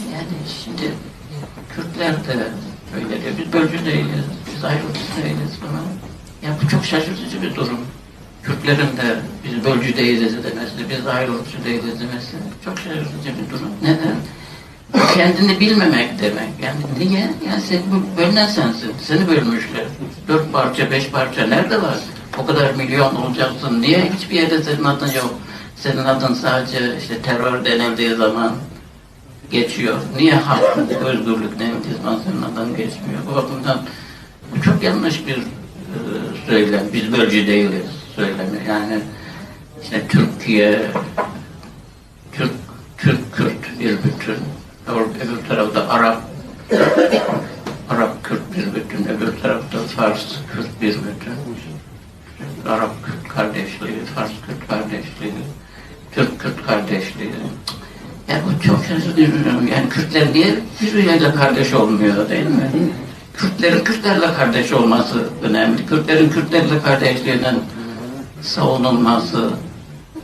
Yani şimdi Kürtler de öyle diyor. Biz bölgü değiliz, biz ayrılıkçı değiliz falan. Ya bu çok şaşırtıcı bir durum. Kürtlerin de biz bölgü değiliz demesi, biz ayrılıkçı değiliz demesi çok şaşırtıcı bir durum. Neden? Kendini bilmemek demek. Yani niye? Yani sen bu bölünen sensin. Seni bölmüşler. Dört parça, beş parça nerede var? O kadar milyon olacaksın. Niye hiçbir yerde senin adın yok? Senin adın sadece işte terör denildiği zaman geçiyor. Niye hak, özgürlük adın geçmiyor? Bu bakımdan bu çok yanlış bir e, söylem. Biz bölgü değiliz söylemi. Yani işte Türkiye, Türk, Türk, Kürt bir bütün. Öbür tarafta Arap, Arap, Kürt bir bütün. Öbür tarafta Fars, Kürt bir bütün. Arap, Kürt kardeşliği, Fars, Kürt kardeşliği, Türk, Kürt kardeşliği. Ya bu çok şaşırtıcı. Yani Kürtler niye birbirleriyle kardeş olmuyor değil mi? Kürtlerin Kürtlerle kardeş olması önemli. Kürtlerin Kürtlerle kardeşliğinin savunulması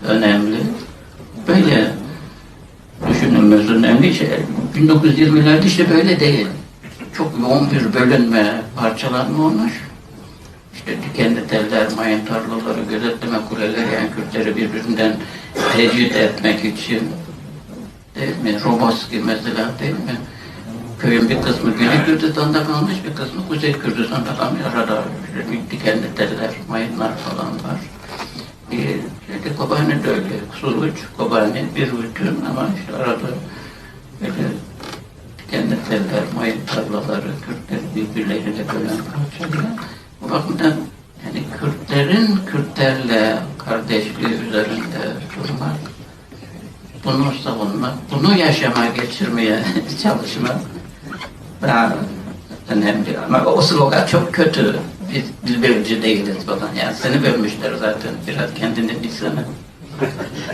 önemli. Böyle düşünülmesi önemli. Şey, 1920'lerde işte böyle değil. Çok yoğun bir bölünme, parçalanma olmuş. İşte dikenli teller, mayın tarlaları, gözetleme kuleleri yani Kürtleri birbirinden tecrit etmek için değil mi? Roboski mesela değil mi? Köyün bir kısmı Güney Kürdistan'da kalmış, bir kısmı Kuzey Kürdistan'da kalmış. Arada dikenli teller, mayınlar falan var. Ee, işte Kobani de öyle. Suruç, Kobani bir bütün ama işte arada böyle dikenli teller, mayın tarlaları, Kürtleri birbirleriyle bölen parçalayan. Bu bakımdan yani Kürtlerin Kürtlerle kardeşliği üzerinde durmak bunu savunmak, bunu yaşama geçirmeye çalışmak daha önemli. Ama o slogan çok kötü. Biz dil bölücü değiliz falan. Yani seni bölmüşler zaten. Biraz kendini bilsene.